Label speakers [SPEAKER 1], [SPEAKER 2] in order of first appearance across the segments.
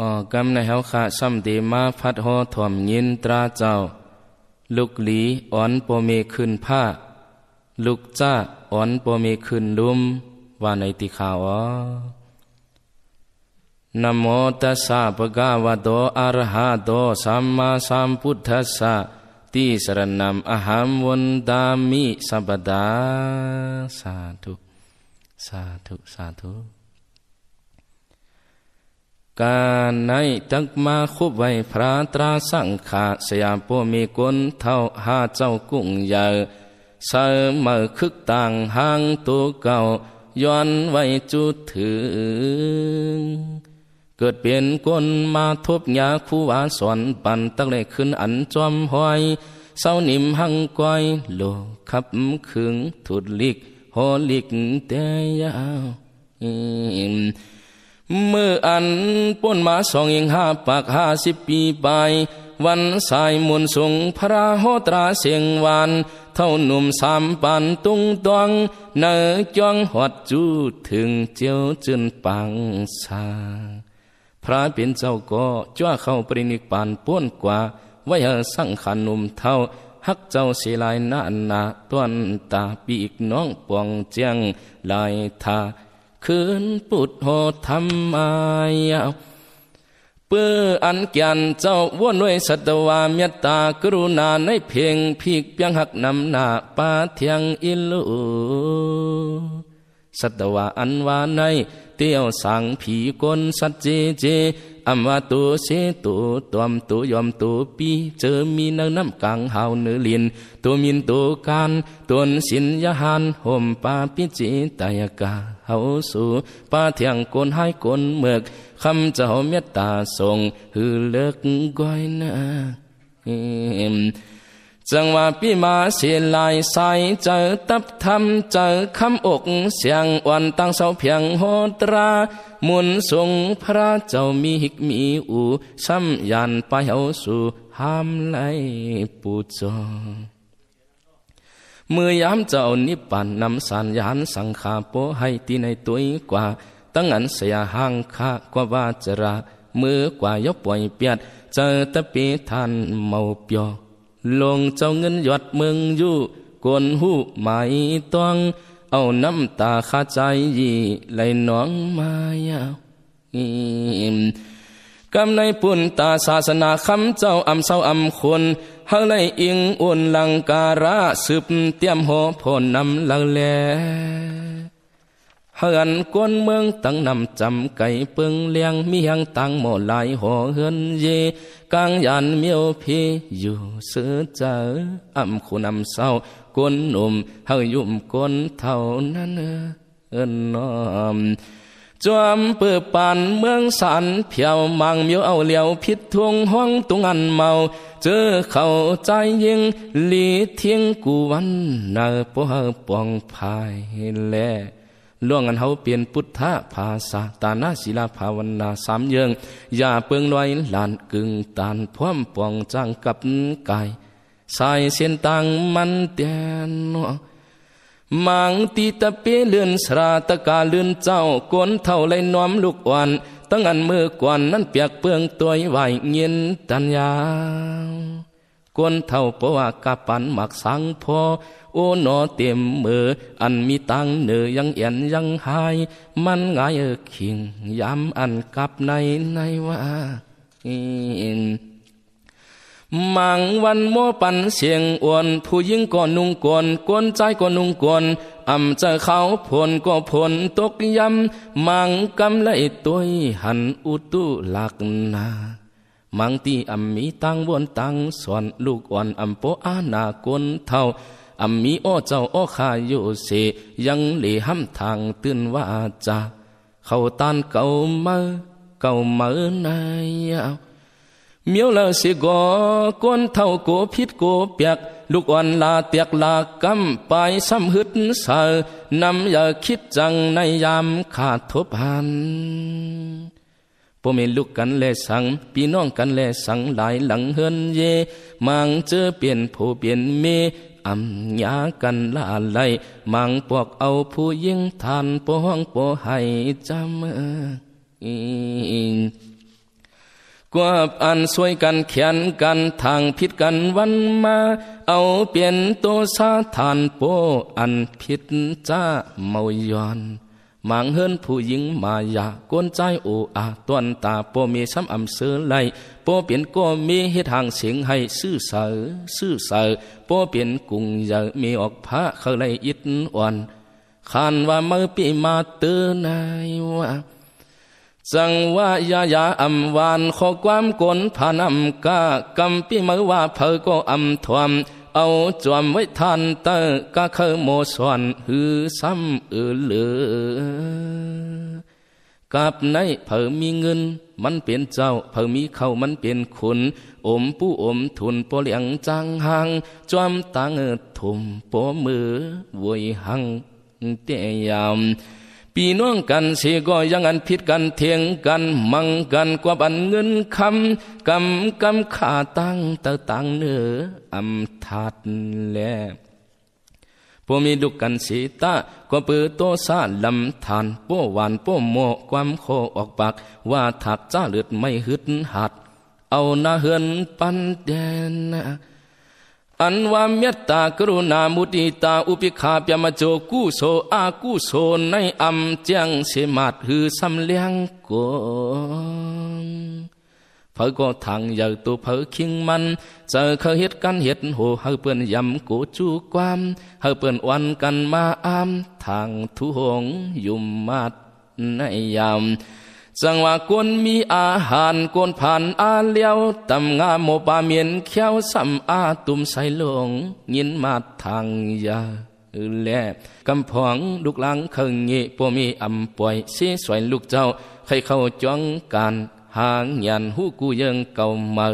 [SPEAKER 1] ออกำนเฮาขาซ้ำดีมาพัดหอถ่อมยินตราเจ้าลูกหลีอ่อนปเมขึ้นผ้า ลูกจ้าอ่อนปเมขึ้นลุมว่าในติขาวอนโมตัสสะภะคะวะโตอะระหะโตสัมมาสัมพุทธัสสะติสรณัมอหัมวันดามิสัพดาสาธุสาธุสาธุ การในจักมาคุบไว้พระตราสังขาสยามปมีกุนเท่าหาเจ้ากุ้งใหญ่เสมอคึกต่างหางตัวเก่าย้อนไว้จุดถึง เกิดเปลี่ยนกนมาทบยาคู่วาสอนปันตั้งแต่ขึ้นอันจอมหอยเศร้านิ่มหังก้อยโลขับขึงถุดลิกหอลิกแต่ยาว เมื่ออันป้นมาสองยิงห้าปากห้าสิบปีไป วันสายมุนสงพระโหตราเสียงวาน เท่าหนุ่มสามปันตุงตวงเนอจ้องหอดจูถึงเจียวจนปังสาพระเป็นเจ้าก็จ้าเข้าปรินิปานป้นกว่าไว้สังขันหนุ่มเท่าฮักเจ้าเสียลายนานาต้วนตาปีกน้องปองเจียงลายทา คืนปุดโหธรรมายาเปื้ออันกียนเจ้าวนด้วยสัตวาเมตตากรุณาในเพียงพีกเพียงหักนำหน้าปาเทียงอิลูสัตวาอันวาในเตียวสังผีกนสัจเจเจอัมวาตัวเสตัวตวมตัวยอมตัวปีเจอมีนน้ำกลางหาวเนื้อลินตัวมินตัวการตัวนสินยาหานห่มปาปิจิตายกา เฮาสู่ปาเทียงกนให้กนเมือกคำเจ้าเมตตาทรงหือเลิกก้อยนะจังว่าพี่มาเสียลายใสเจอตับทำเจอคำอกเสียงวันตั้งเสาเพียงโหตรามุนทรงพระเจ้ามีหิกมีอูซ้ำยันไปเฮาสู่ห้ามไลปูจอ มื่อยามเจ้านิพานนำสัญญาณสังขาโปให้ตีในตัวกว่า ตั้งอันเสียห่างคากว่าวาจระมือกว่ายกป่วยเปียดเจอตะปีทานเมาเปียวลงเจ้าเงินหยดเมืองยู่กวนหูหมายต้องเอาน้ำตาขาใจยีไหลน้องมายาวกำในปุ่นตาศาสนาคำเจ้าอำเศร้าอำคน ฮาในอิงอุ่นลังการะสืบเตรียมหอพนนำลังแลเฮือนกวนเมืองตั้งนำจำไก่เปิงเลียงมียังตั้งหมอลายหอเฮือนเยกางยันเมียวพีอยู่เสือเจออำคุณอำเศร้ากวนหนุ่มเฮายุ่มกวนเท่านั้นเอินน้อมจวมเปิดปานเมืองสันเพียวมังเมียวเอาเหลียวพิษทวงห้องตุงอันเมา เจอเข้าใจยิงลีเทียงกูวันนาปอปองภายแลล่วงอันเฮาเปลี่ยนพุทธภาษาตานาศิลาภาวนาสามเยิงอย่าเปิงลอยลานกึ่งตานพร้อมปองจังกับกายสายเส้นตังมันเตียนมังตีตะเปเลื่อนสราตะกาเลื่อนเจ้ากวนเท่าไรน้อมลูกวัน ตั้งอันมือกวนนั้นเปียกเปืองตัวไหวเงียนตัญญากวนเท่าปวากาปันหมักสังพอโอหนอเต็มมืออันมีตังเนือยังเอ็นยังหาย มันง่ายขิงย้ำอันกับในในว่า มังวันโมปันเสียงอวนผู้หญิงก็นุ่งกวนกวนใจก็นุ่งกวนอำจะเขาผลก็ผลตกยำมังกำไรตัวหันอุตุหลักนามังตีอำมีตังวนตังสอนลูกอ่อนอำโปอาณากวนเท่าอำมีอ้อเจ้าอ้อข้าโยเสยังเหล่ห้ำทางตื่นว่าจาเขาตานเก่ามาเก่าเมือนายเเมียวละสิกอกวนเท่าโกพิษโกเปียก ลูกอ่อนลาเตียกลากำไปซ้ำหึดสานำอย่าคิดจังในยามขาดทบหันพวกมีลูกกันแลสังพี่น้องกันแลสังหลายหลังเฮินเยมังเจอเปลี่ยนผู้เปลี่ยนเมอำยากันละไลมังปวกเอาผู้ยิ่งทานปวงปวให้จำ กวบอันสวยกันเขียนกันทางผิดกันวันมา เอาเปลี่ยนตัวสาทานโปอันผิดจ้าเมายอนมางเฮินผู้หญิงมายากวนใจโออาตวนตาโปมีซ้ำอำเสือไหลโปเปลี่ยนก็มีเหตุทางเสียงให้ซื่อเสือซื่อเสือโปเปลี่ยนกุงเยอมีออกพระเขาเลยอิดอ่อนขานว่าเมื่อปีมาเตือนายว่า จังว่ายายาอำวานขอความกลผานำกากำปีมือว่าเพอก็อำทวมเอาจวมไว้ทานเตอก็เคยโมสวนหือซ้ำเออเหลือกับในเพิ่มีเงิน มันเป็นเจ้าเพิ่มีเข้ามันเป็นขุนอมผู้อมทุนปเลียงจางหางจวมตังเอถุมปมือวยหังเตียม ปีน้องกันเสียก็ยังอันผิดกันเทียงกันมังกันกว่าบันเงินคำกำกำขาตั้งเตตังเนื้ออำทัดแลพวมีลูกกันสีตาก็ปิดโตซาลำทานป้หวานป้โมความโคออกปากว่าถักจ้าเลือดไม่หึดหัด เอาหน้าเฮือนปันแดน อันว่าเมตตากรุณามุติตาอุปิขาเปียมาโจกุโสอากุโสในอัมเจียงเสมาดหือสำเลียงกงเผอก็ทางอยากตัวเผอคิงมันเจอเขาเหตุกันเหตุโหเฮาเปิ้นยำกูจูความเฮาเปิ้นวันกันมาอามทางทุหงยุมมาดในยาม สังว่ากวนมีอาหารกวนผ่านอาเลียวตำงาโมปาเมียนเขียวสัมอาตุมใส่ลงยินมาทางยาแลกำพองลูกหลังเคิงเงปมีอำป่วยเสียสวยลูกเจ้าใครเข้าจ้องการหางยันหูกูยังเก่ามา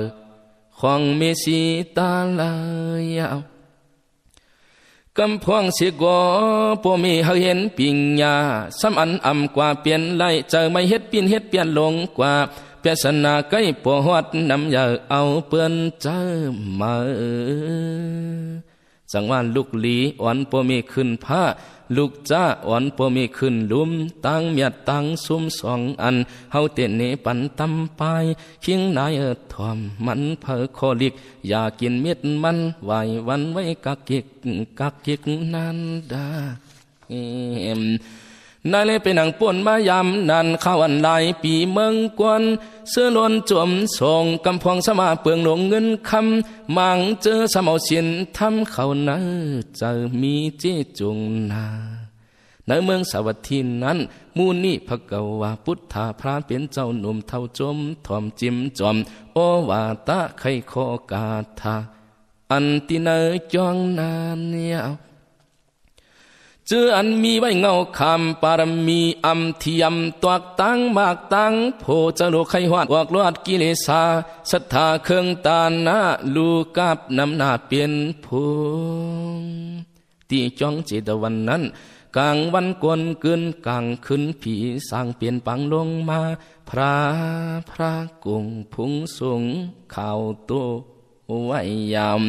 [SPEAKER 1] ของเมสีตาลายาว กำพวงเสียกอปมีเฮเห็นปิงยาสำอันอำกว่าเปลี่ยนไล่เจอไม่เฮ็ดปินเฮ็ดเปลี่ยนลงกว่าเปียสนาใกล้ปวดน้ำยาเอาเปื้อนเจอมา สังว่าลูกหลีอ่อนปมีขึ้นผ้า ลูกจ้าอ่อนปมีขึ้นลุม ตั้งเมียตั้งซุ่มสองอัน เฮาเตนเนปันตำไปคิงนายทอมมันเพอคอลิก อยากกินเม็ดมันไหววันไว้กักกิกกักกิกนันดาเอ็ม นายเลยไปนั่งป่นมายำนันข้าวอันลายปีเมืองกวนเสื้อล้นจวมส่งกำพองสมาเปลืองหลงเงินคำมังเจอสมเอาสินทำเขานาจะมีเจจงนาในเมืองสวัสดีนั้น มูนี่พระกวาพุทธาพระเป็นเจ้าหนุ่มเท่าจมทอมจิมจอม โอวาตะไขโคกาธาอันติเนจองนานเนี่ย จออันมีไว้เงาคำปารมีอัมเทียมตวกตังมากตังโพจะโลไขหวาดวอกลวดกิเลสาศรัทธาเครื่องตานาลูกับนำหน้าเปลี่ยนพงตีจ้องจิตวันนั้น กลางวันกวนเกินกลางขึ้นผีสร้างเปลี่ยนปังลงมา พระพระกุงพุงสูงข่าวโตไว้ยาม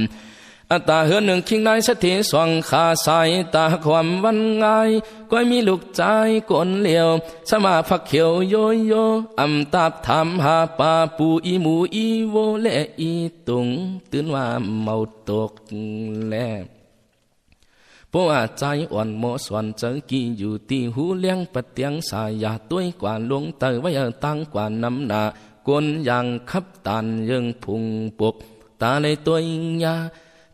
[SPEAKER 1] อัตาเหือหนึ่งคิงนายสถิสวงขาสายตาความวันง่ายก็มีลูกใจกนเหลียว สมาพักเขียวโยโยอำตาบถามหาปาปูอีหมูอีโวและอีตุงตื่นว่าเมาตกแล้วพวกใจอ่อนโมสวนเจอกีอยู่ที่หูเลี้ยงปะเตียงสายาต้วยกว่าลงเตยไว้ตั้งกว่าน้ำหนากวนยังขับตันยังพุงปบตาในตัวยา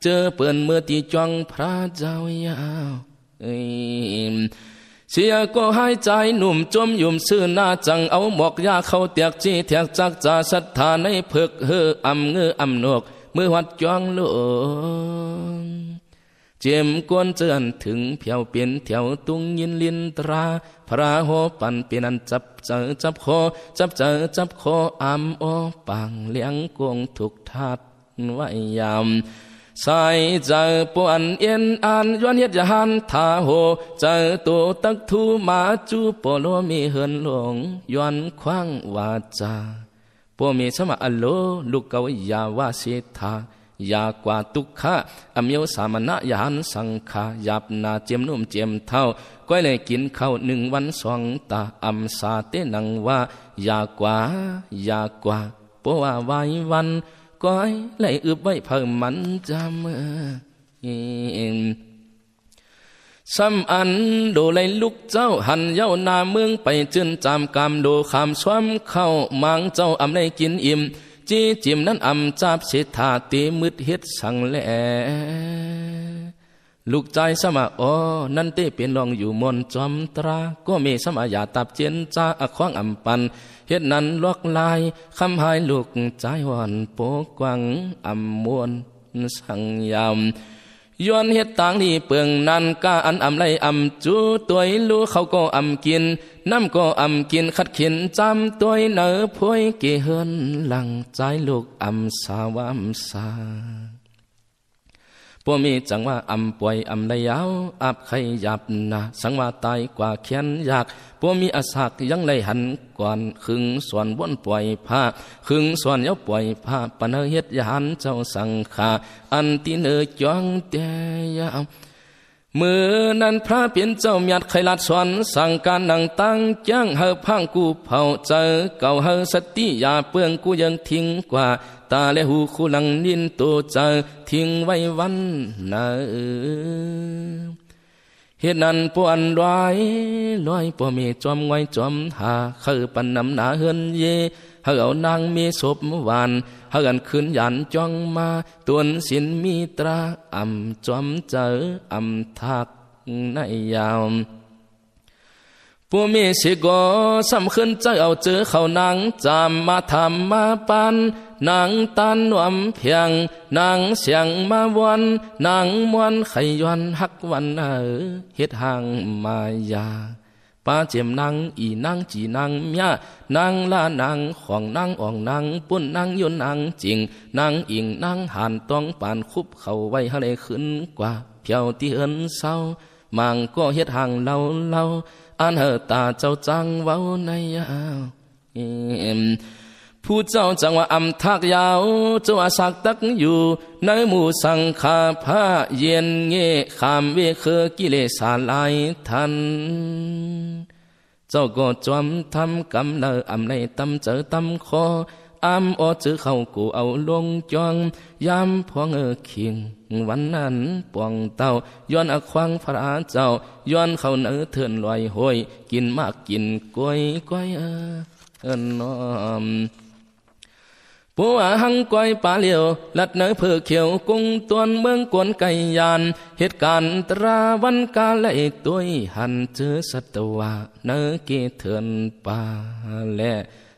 [SPEAKER 1] เจอเปิ่นเมื่อที่จ้องพระเจ้ายาวเสียก็หายใจหนุ่มจมยุ่มซื่อหน้าจังเอาหมอกยาเข้าเตียกจีแทกจักจ่าศรัทธาในเพิกเฮออำเงืออำนกเมื่อวัดจ้องลงเจมกวนเจือนถึงเพียวเปลี่ยนแถวตุงยินลินตราพระโหปันเป็นอันจับเจอจับคอจับเจอจับคออำโอปังเลี้ยงกงถูกทัดไว้ยาม ใส่เจปวนเอ็นอันย้อนเฮ็ดยหันทาโหเจตัวตักทูมาจูปโลมีเหินหลงย้อนคว้างวาจาปวมีสมาอโลลูกเกวยาวาสิทายากว่าตุกขะอเมียวสามณะยานสังขายาบนาเจียมนุ่มเจียมเท่าก้อยเลยกินข้าวหนึ่งวันสองตาอัมสาเตนังว่ายากว่ายากว่าปว่าไว้วัน ก้อยไหลอึบไว้เพิ่มมันจำเองซ้ำอันโดไลลูกเจ้าหันเย้านาเมืองไปจืนจำกรรมโดคำสวมเข้ามังเจ้าอำในกินอิ่มจีจิมนั้นอำจับสิธาตีมืดเฮ็ดสังแลลูกใจสมาอ๋อนั่นเต้เป็นรองอยู่มนจอมตรา ก็มีสมาอยาตับเจนจ้าอควางอำปัน เฮ็ดนั้นลวกลายคำหายลูกใจหวนโปกวังอำมวนสังยามย้อนเฮ็ดต่างนี่เปลืองนั้นกาอันอำไรอำจูตัวรู้เขาก็อำกินน้ำก็อำกินขัดขินจำตัวเนอพวยเกเฮินหลังใจลูกอำสาวามสา พวมีจังว่าอำป่วยอำไรยาวอับไขยับนะสังว่าตายกว่าเขียนยากพวมีอาศักยังไรหันก่อนขึงส่วนวนป่วยผ้าขึงส่วนเย้าป่วยผ้าปนเฮ็ดยานเจ้าสังขาอันตีเนอจองแตยา มือนั้นพระเปลี่ยนเจ้ามีดไขลัดสวนสั่งการนังตั้งจ้างเฮาพังกูเผาเจอเก่าเฮาสติยาเปื้องกูยังทิ้งกว่า ตาและหูคูหลังนินตัวเจอทิ้งไว้วันนาเหตุนั้นปวนลอยลอยปวมีจอมไว้จอมหาเคือปันนำหนาเฮือนเย เฮาเอานางมีศพวานเฮากันขึ้นยันจ้องมาตวนสินมีตราอำจอมเจออำทักในยาวผู้มีสิกสำขึ้นใจเอาเจอเขานางจำมมาทำมาปันนางตันวมเพียงนางเสียงมาวันนางมวนไขยวนหักวันเออเฮ็ดหางมายา ป้าเจียมนางอีนางจีนางเมียนางลานางของนางอ่องนางปุ่นนางยนนางจริงนางอิงนางหันต้องปานคุบเขาไว้ฮะเลขึ้นกว่าเพียวที่เอินเศร้ามังก็เฮ็ดหางเล่าเล่าอันเฮตาเจ้าจังเว้าในยาว ผู้เจ้าจังว่าอำทักยาวเจ้าอาศักตักอยู่ ในหมู่สังขาพระเย็นเงขามเวเคกิเลสาลายทัน เจ้าก็จอมทำกำเลออำในตำเจอตำคออำออจือเข้ากูเอาลงจองยามพวงเออคิงวันนั้นปวงเต้าย้อนอควางพระเจ้าย้อนเข้าเนื้อเถื่อนลอยห้อยกินมากกินกล้วยกล้วยเออเอินน้อม ปัวหังก้อยปลาเลียว ลัดเนื้อเพื่อเขียวกุ้งตวนเมืองกวนไก่ยาน เหตุการณ์ตราวันกาไลตัวหันเจอสัตวะเนื้อเกเถือนปลาแล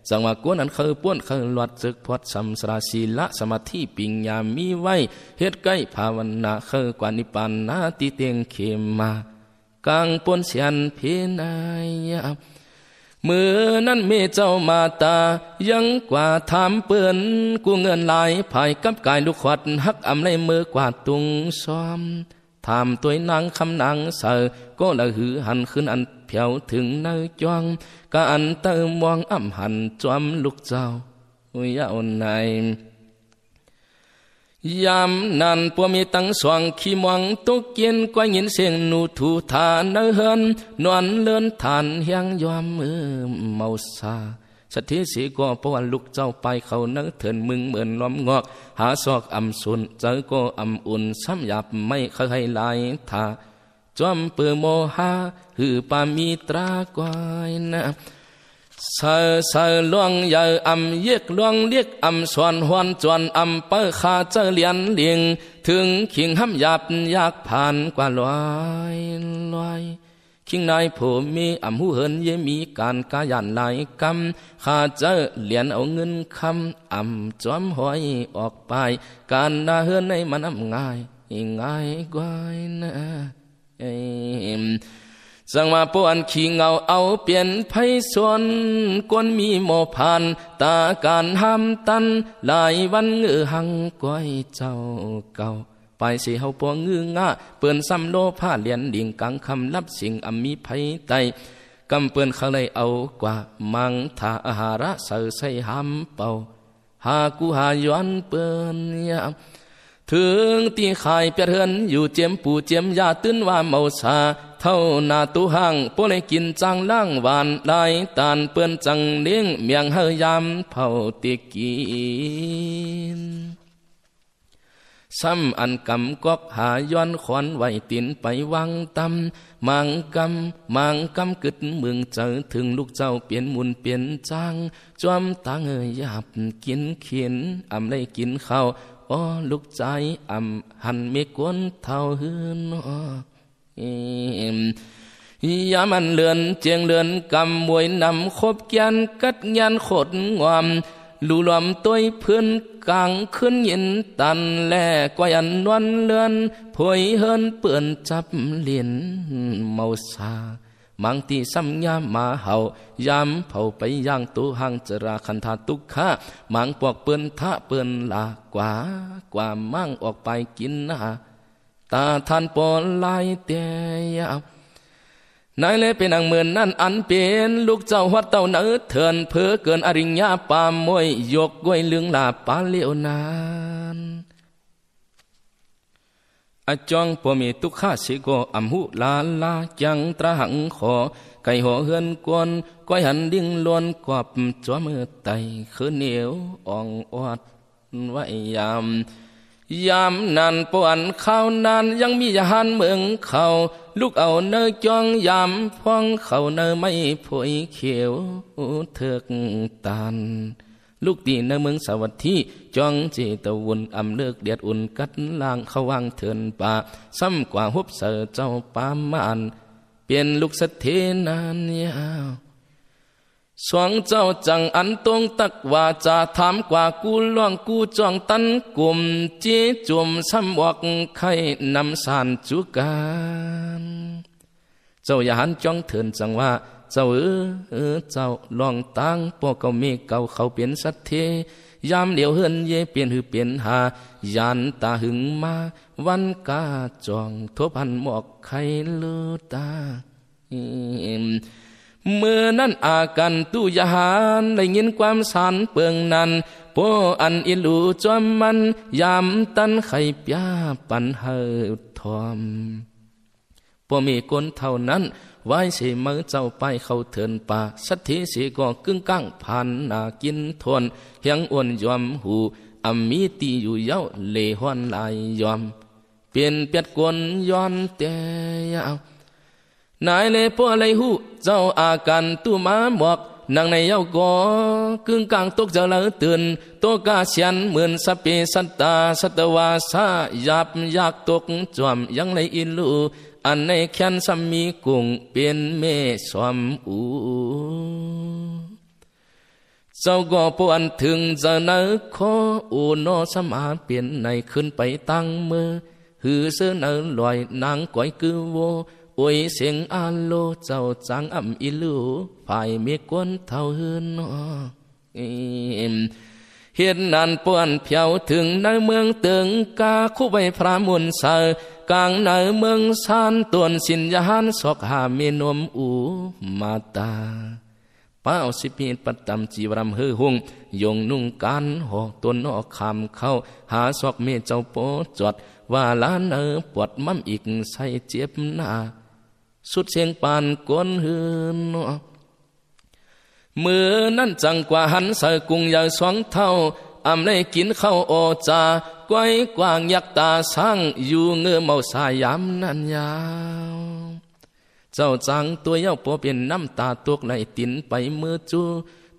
[SPEAKER 1] สังว่ากวนอันเคยป้วนเคยหลวดซึกพอดสัมสราศีละสมาธิปิญญามีไว้เฮ็ดใกล้ภาวนาเคยกว่านิปานนาติเตียงเขมากลางปนเสียนเพนายา มือนั้นมีเจ้ามาตา ยังกว่าถามเปื่อนกูเงินลายภายกับกายลูกขวัดหักอำในมือกวาดตุงซ้อมถามตัวนางคำนางเสอก็ละหือหันขึ้นอันเผียวถึงเนาจวงกะอันเติมวองอ่ำหันจอมลูกเจ้าอุยาอนใน ยามนั้นปัวมีตั้งสว่างขี้มวงตุกเกียนกว่ายินเสียงนูทูทานเนเฮินนวลเลื่อนทานเฮียงยอมมือเมาซาสถิสีก็ปวันลุกเจ้าไปเขานื้อเถินมึงเหมือนล้อมงอก หาซอกอำสุนเจอก็อำอุ่นซ้ำหยับไม่เคยลายทาจอมเปือโมหาหือปามีตรากอยนะ สอเสอลวงใหญ่อำเยกลวงเรียกอำสวนหวนจวนอำเปิขาเจเลียนเลียงถึงขิงห้ำหยาบยากผ่านกว่าลอยลอยคิงนายผมมีอำหูเหินเยมีการกายันหลายกำข้าเจเหรียญเอาเงินคำอำจอมหอยออกไป การนาเหินในมันอำง่ายง่ายกว่านะ สังมาปวนขี้เงาเอาเปลี่ยนไพส่วนกวนมีโมพาน ตาการห้ามตัน หลายวันเงือหังก้อยเจ้าเก่าไปสิเฮาปวงงืองะเปิ้นซ้ำโลผ้าเลียนดิ่งกังคำรับสิ่งอมีไผไตกำเปิ้นเขาเลยเอากว่ามังทาอาหาระเสือใส่หำเป่าหากูหาย้อนเปิ้นยา ถึงตีขายเปียเฮือนอยู่เจียมปูเจียมยาตื้นว่าเมาชาเท่านาตุหังปเลยกินจังล่างหวานลายตานเปื้อนจังเลี้ยงเมียงเฮยามเผาตีกินซ้ำอันกำกอกหาย้อนขอนไหวตินไปวังตำมังกำมังกำกึดเมืองเจอถึงลูกเจ้าเปลี่ยนมุนเปลี่ยนจางจอมตังเอยาบกินเขียนอำเลยกินข้าว อลูกใจอ่ำหันเมกวนเท่าหืนอยามันเลือนเจียงเลือนกำมวยนำคบยันกัดยันขดงวมลูลอมตัวเพื่อนกลางขึ้นยินตันแลกวยันนวนเลือนพวยเฮินเปื่อนจับเลียนเมาซา มังตีซ้ำยามาเห่ายามเผาไปย่างตูหังจราคันธาตุกขามังปอกเปื่อนทะเปื่อนลากว่ากว่ามั่งออกไปกินนาตาท่านปอลายเตียนายเลยเป็นนางเมือนนั่นอันเป็นลูกเจ้าวัดเต้าเนื้อเถินเพื่อเกินอริญญาปามมวยยกก้วยลึงลาปาเลียวนาน อาจองพอมีตุกข้าสิโกอัมหุลาลาจังตราหังขอ ไก่หัวเฮือนกวนก้อยหันดิ่งลวนกอบจัวมือไตคือเหนียวอ่องอดไว้ยามยามนานปวนข้าวนานยังมียานเมืองเขาลูกเอาเนยจองยามพองเขาเนยไม่ผยเขียวเถิกตาน ลูกตีในเมืองสวัสดีจ้องจีตะวนอำเลือกเดียดอุ่นกัดล่างเขาวางเถินป่าซ้ำกว่าฮุบเสือเจ้าปามาน เปลี่ยนลูกสะเทนานยาวสวงเจ้าจังอันตรงตักว่าจะถามกว่ากูล่องกูจ้องตันกลุ่มจีจุ่มซ้ำวกไข่นำสานจุกันเจ้าอย่าหันจ้องเถินจังว่า เจ้าเออเออเจ้าลองตั้งปอกเก่าเมเก่าเขาเปลี่ยนสัตเทยามเหลียวเฮือนเยเปลี่ยนหือเปลี่ยนหายันตาหึงมาวันกาจองทบพันหมอกไข่ลือตาเมื่อนั้นอากันตุยหานได้ยินความสานเปิงนั้นโปอันอิลูจอมมันยามตันไข่ปยาปันเฮทอมพอมีคนเท่านั้น ไว้เสมือเจ้าไปเข้าเถินป่าสัตถิสีก็กึ่งก้างผ่านนากินทวนเฮียงอ้วนยอมหูอำมีตีอยู่เย้าเลหวนลายยอม เปลี่ยนเปียดกวนย้อนเตยาวนายเลปัวเลยหูเจ้าอาการตู้มาหมอกนางในเย้าก็กึ่งกลางตกเจริญตื่นตักาเสียนเหมือนสเปสัตตาสัตวาสาหยาบยากตกจวมยังในอิลู อันในแค้นสามีกุงเป็นเมสวมอูเจ้าก็ปวนถึงจะนึกขออูโนสมาเปลี่ยนในขึ้นไปตั้งมือหือเสื้อเนลอยนางก้อยกือโวอวยเสียงอาโลเจ้าจังอ่ำอิลูภายเมีกวนเท่าหืนอเห็นนันปวนเพียวถึงในเมืองตึงกาคู่ใบพระมุนเสางในเมือ งซานตวนสินยานสอกหาเมนมอูมาตาป้าสิพีปัตตมจีวรำเฮหงยงนุ่งการหอกตัวนอกคำเข้าหาสอกเมเจ้าโปจอดว่าล้านเออปวดมั่มอีกใส่เจ็บหน้าสุดเสียงปานกวนหืนมือนั่นจังกว่าหันใส่กุ้งใหญ่สองเท่าอำได้กินเข้าโอจา ก้วยกวางยักตาสร้างอยู่เงือเมาสายามนันยาวเจ้าจังตัวเย้าปอเป็นน้ำตาตกไหลตินไปมือจู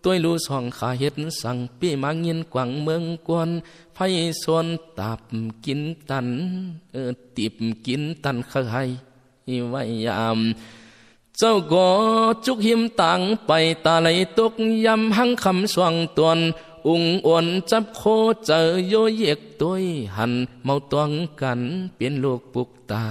[SPEAKER 1] ตัวลูสองขาเห็ดสั่งปีมาเงินกว่างเมืองกวนไฟส่วนตับกินตันเออติบกินตันเคยไว้ยามเจ้าก็จุกหิมตังไปตาไหลตกยำหังคำสว่างตวน อุงอ่อนจับโคเจอโยเยกตัวหันเมาตวงกันเป็นลูกปุกตา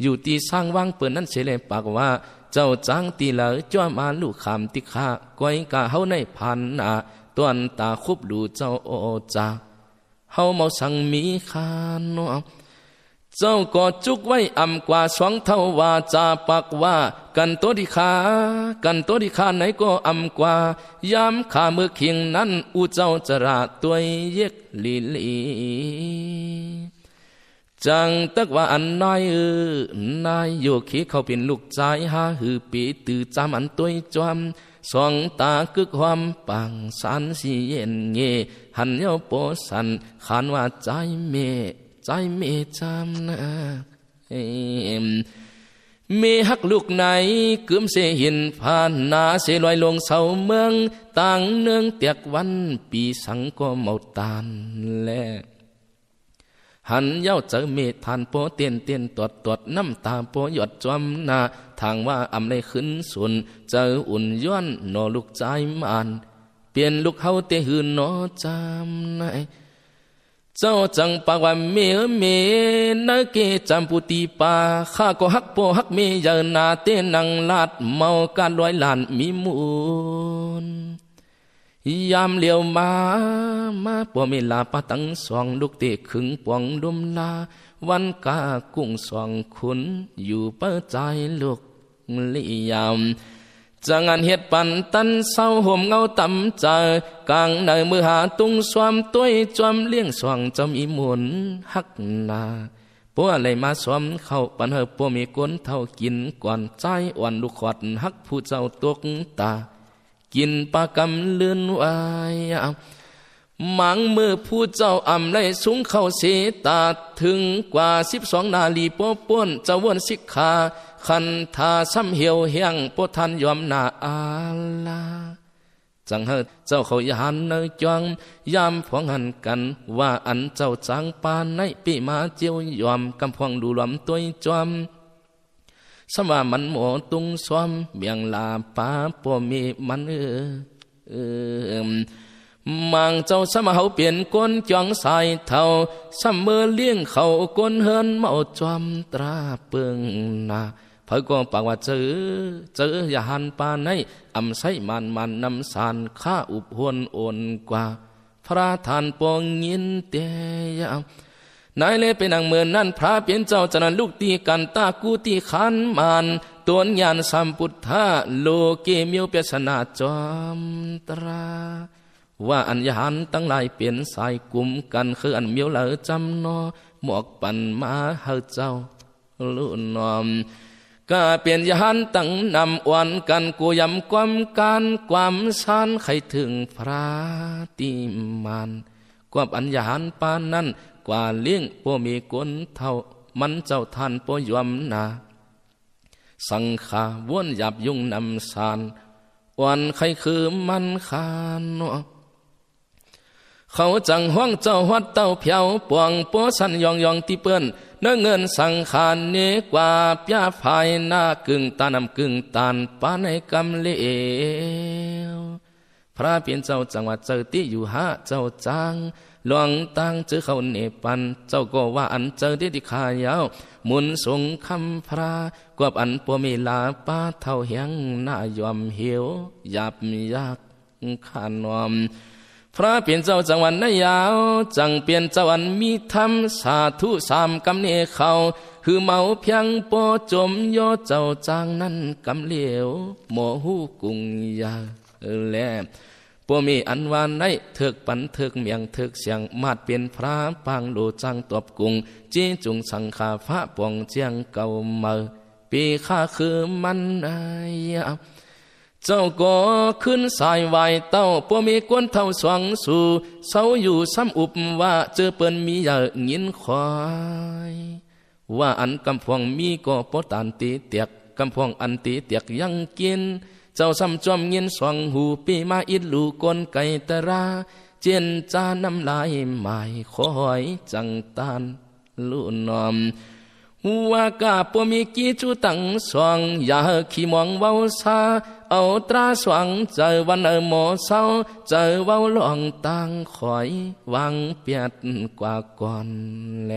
[SPEAKER 1] อยู่ที่สร้างว่างเปิดนั้นเสลปากว่า เจ้าจางตีเหลอจ้ามาลูกคำติขาก้อยกาเฮาในพันนาตวนตาคุบดูเจ้าโอจาเฮาเมาสังมีคานเนาะ เจ้าก็จุกไว้อำกว่าสองเท่าว่าจาปักว่า กันตัวดีขากันตัวดีขาไหนก็อำกว่ายามขามือเคียงนั้นอูเจ้าจะราตัวเย็กลีลีจังตักว่าอันนายเออนายโยคีเขาเป็นลูกใจหาหือปีตือจำอันตัวจอมสองตากึกความปังสันสีเย็นเงหันเยาโปสันขานว่าใจเม ใจเมจำนะเมหักลูกไหนกึมเสหินผ่านนาเสลอยลงเสาเมืองต่างเนืองเตียกวันปีสังก็เมาตานแลหันเย้าเจอเมธผ่านโปเตียนเตียนตวดตวดน้ำตาโปหยดจอมนาทางว่าอำในขึ้นสุนเจออุ่นย้อนนอลูกใจมันเปลี่ยนลูกเฮาเตหืนนอจำใน เจ้าจังปากว่าเมเมนักเกจำปุตีปาข้าก็ฮักโปฮักเมยานาเตนังลาดเมาการลอยลานมีมูลยามเลียวมามาปอเมลาปะตังสองลูกเตะขึงปวงดุมลา วันกากุ้งสองขุนอยู่เปิดใจลูกลียามจังอันเหตุปันตันเศร้าห่มเงาม อหาตุงสวมตัวจวมเลี้ยงสว่างจอมอีมุนหักนาปัวอะไรมาสวมเข้าปันเฮปัวมีก้นเท่ากินก่อนใจอ่อนลูกขอดหักผู้เจ้าตกตา กินปากำเลื่อนไว้มังมือผู้เจ้าอ่ำไลสูงเข้าเสตาถึงกว่าสิบสองนาลีป้ป้วนเจ้าวนสิกขา ขันทาซ้ำเหี่ยวเฮียงปทันยอมนาอาลาจังเฮเจ้าเขายานเนจวงยามพวงหันกัน ว่าอันเจ้าจังปานในปีมาเจียวยอมกำพวงดูลอมตัวจอมสว่ามันหมอตุงซ้อมเบียงลาป้าปมีมันเออมังเจ้าสมาเขาเปลี่ยนก้นจองสายเท่าสมเมื่อเลี้ยงเขาก้นเฮินเมาจอมตราเปิงนา เพื่อก็ปากว่าเจอเจออย่าหันปานในอำไสมันมันนำสารข้าอุบหวนโอนกว่า พระทานปองยินเตยนายเลเป็นนางเมือนนั่นพระเปลี่ยนเจ้าจะนันลูกตีกันตากูตีขันมันตัวนยานสัมพุทธะโลเกมิวเปสนาจอมตราว่าอัญญหันตั้งหลายเปลี่ยนสายกลุ่มกันคืออันเมียวเหลอจำนอหมอกปันมาเฮาเจ้าลุนอม ก็เปลี่ยนยานตั้งนำอวนกันกูยำความการความสานใครถึงพระติมันความอัญญหันปานนั้นกว่าเลี้ยงปมีกนเท่ามันเจ้าท่านปยมนา สังขาวนหยับยุ่งนำสานวันใครคือมันขาน เขาจังห้องเจ้าวัดเต้าเพียวปวงปัวสันยองยองที่เปื้อนเนื้อเงินสังขารเนกว่าปยาภายหน้ากึ่งตานำกึ่งตานปานในกำเลวพระเพียนเจ้าจังหวัดเจ้าติอยู่หาเจ้าจางหลวงตังเจอเขาเนปัน เจ้าก็ว่าอันเจอเดีขายาวหมุนสงคำพระกวบอันปัวมีลาป้าเท่าเฮียงน่ายอมเหียวยับยากขานอม พระเปลี่ยนเจ้าจังหวันนยาว จังเปลี่ยนเจ้าวันมีธรรมสาธุสามกำเนเขาคือเมาเพียงปอจมยอเจ้าจางนั้นกำเลียวโมหูกุงยาแลปมีอันวานได้เถิกปันเถิกเมียงเถิกเสียงมาดเปลี่ยนพระปางโลจังตบกุงจีจุงสังขาพระปองเจียงเก่าเมอปีข้าคือมันไอ้ เจ้าก็ขึ้นสายไหวเต้าปมีกวนเท่าสวงสู่เศร้าอยู่ซ้ำอุบว่าเจอเปิ้นมีอย่างินควายว่าอันกำพวงมีก็ปตานตีเตียกกำพวงอันตีเตียกยังกิน เจ้าซ้ำจอมเงินสวงหูปีมาอิดลูกนไก่ตราเจียนจาน้ำลายหมายคอยจังตานลุนอม ว่ากาปมีกีจูตังสวงอย่าขี้มองเว้าซาเอาตราสวงเจอวันเอหมอเศร้าเจอเว้าหลองตังคอยวางเปียดกว่าก่อนแล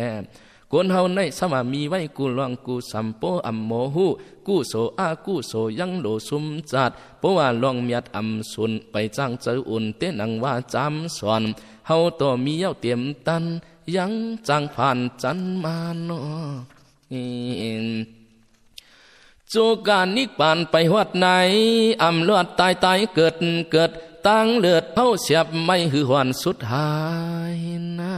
[SPEAKER 1] คนเฮาในสมามีไว้กูลองกูสัมโปอัมโมหูกูโสอากูโสยังโลสุมจัดเพราะว่าลองเมียดอัมสุนไปจ้างเจออุ่นเต้นังว่าจำสอนเฮาต่อมีเย้าเตรียมตันยังจังผ่านจันมาโนาะ จูการนิกปานไปวัดไหนอำลือดตายตายเกิดเกิด ตั้งเลือดเผาเสียบไม่หือหวนสุดหายนะ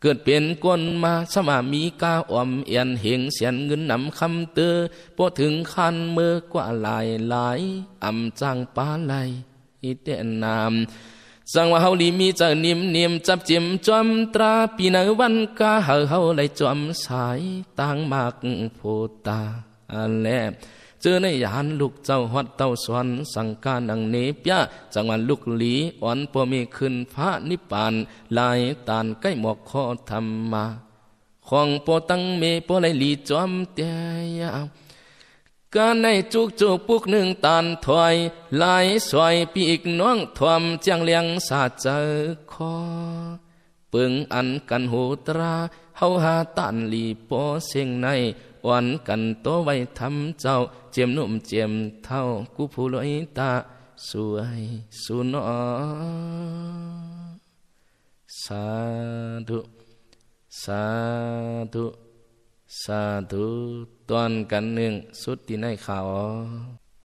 [SPEAKER 1] เกิดเป็นกวนมาสมามีกาอมเอียนเหงเสียนเงินนำคำเตือพอถึงคันเมื่อกว่าหลายหลายอำจังปาไหลอีเตนนาม สังว่าเฮาลีมีจะนิ่มนิ่มจับจิมจอมตราปีนวันกาเฮาเฮาเลยจอมสายต่างมากโพตาอันแลเจอในยานลูกเจ้าฮอดเต้าสวนสังการนังเนปยะจังหวันลูกหลีอ่อนปอมีขึ้นพระนิพพานลายตานใกล้หมอกคอธรรมาของปอตังเมปอไลลีจอมเตีย การในจุกจูปุกหนึ่งตานถอยลายสวยปีกน้องทวมเจียงเลียงสาเจอคอปึงอันกันหูตราเฮาหาตันลีปอเสียงในวันกันโตไว้ทำเจ้า เจียมนุ่มเจียมเท่ากูผู้ลอยตา สวยสุนอสาธุ สาธุ สาธุตอนกันหนึ่งสุดที่ในเขา